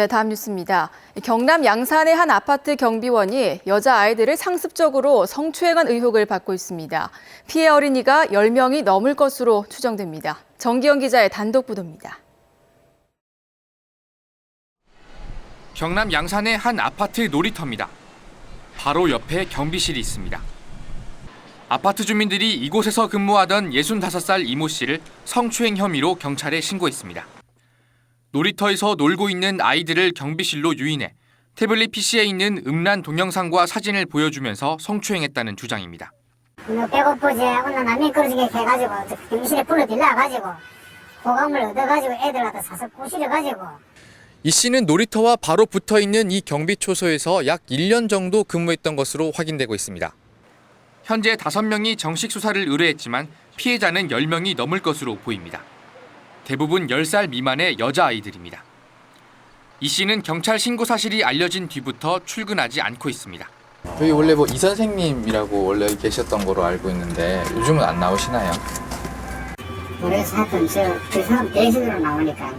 네, 다음 뉴스입니다. 경남 양산의 한 아파트 경비원이 여자 아이들을 상습적으로 성추행한 의혹을 받고 있습니다. 피해 어린이가 10명이 넘을 것으로 추정됩니다. 정기영 기자의 단독 보도입니다. 경남 양산의 한 아파트 놀이터입니다. 바로 옆에 경비실이 있습니다. 아파트 주민들이 이곳에서 근무하던 65살 이모 씨를 성추행 혐의로 경찰에 신고했습니다. 놀이터에서 놀고 있는 아이들을 경비실로 유인해 태블릿 PC에 있는 음란 동영상과 사진을 보여주면서 성추행했다는 주장입니다. 너 배고프지? 오늘 남이 그러지게 해가지고 경실에 불러들려가지고 호감을 얻어가지고 애들한테 사서 꼬시려가지고 이 씨는 놀이터와 바로 붙어 있는 이 경비초소에서 약 1년 정도 근무했던 것으로 확인되고 있습니다. 현재 5명이 정식 수사를 의뢰했지만 피해자는 10명이 넘을 것으로 보입니다. 대부분 10살 미만의 여자아이들입니다. 이 씨는 경찰 신고 사실이 알려진 뒤부터 출근하지 않고 있습니다. 여기 원래 뭐 이 선생님이라고 원래 계셨던 거로 알고 있는데 요즘은 안 나오시나요? 모래에서 하여튼 저그 사람 대신으로 나오니까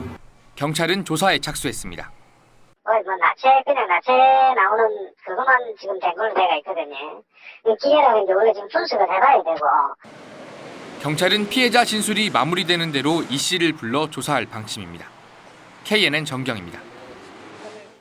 경찰은 조사에 착수했습니다. 거의 뭐 나체 그냥 나체 나오는 그것만 지금 된 걸로 돼가 있거든요 이 기계라는 게 원래 좀 분석을 해봐야 되고 경찰은 피해자 진술이 마무리되는 대로 이 씨를 불러 조사할 방침입니다. KNN 정경입니다.